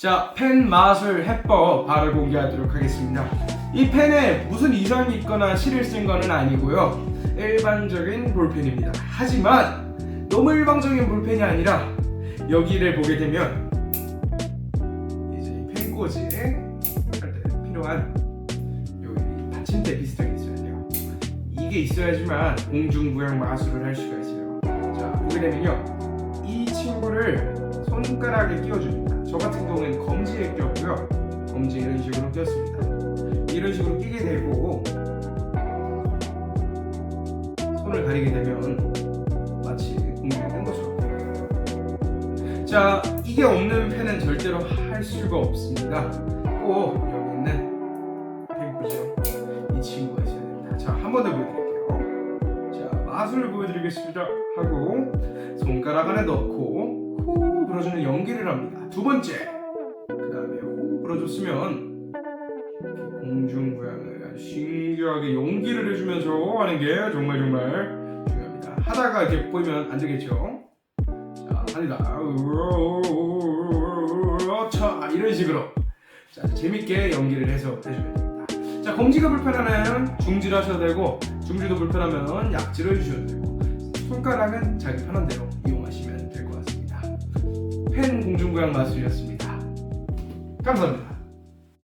자, 펜 마술 해법 바로 공개하도록 하겠습니다. 이 펜에 무슨 이상이 있거나 실을 쓴 거는 아니고요. 일반적인 볼펜입니다. 하지만 너무 일방적인 볼펜이 아니라 여기를 보게 되면 이제 이 펜꽂이 할때 필요한 여기 받침대 비슷하게 있어야 돼요. 이게 있어야지만 공중부양 마술을 할 수가 있어요. 자, 보게 되면요. 이 친구를 손가락에 끼워줍니다. 저 같은 경우에는 검지에 끼웠고요. 검지 이런 식으로 끼웠습니다. 이런 식으로 끼게 되고 손을 가리게 되면 마치 공중에 뜬 것처럼. 자, 이게 없는 펜은 절대로 할 수가 없습니다. 꼭 여기 있는 펜꽂이요. 이 친구가 있어야 됩니다. 자, 한 번 더 보여드릴게요. 자, 마술을 보여드리겠습니다. 하고 손가락 안에 넣고 호 불어주는 연기를 합니다. 두 번째, 그 다음에 호 불어줬으면 공중부양을 아주 신기하게 연기를 해주면서 하는 게 정말 정말 중요합니다. 하다가 이렇게 보이면 안 되겠죠? 자, 합니다. 자, 이런 식으로 자, 재밌게 연기를 해서 해주면 됩니다. 자, 검지가 불편하면 중지를 하셔도 되고 중지도 불편하면 약지를 해주셔도 되고 손가락은 자기 편한 대로 펜 공중부양 마술이었습니다. 감사합니다.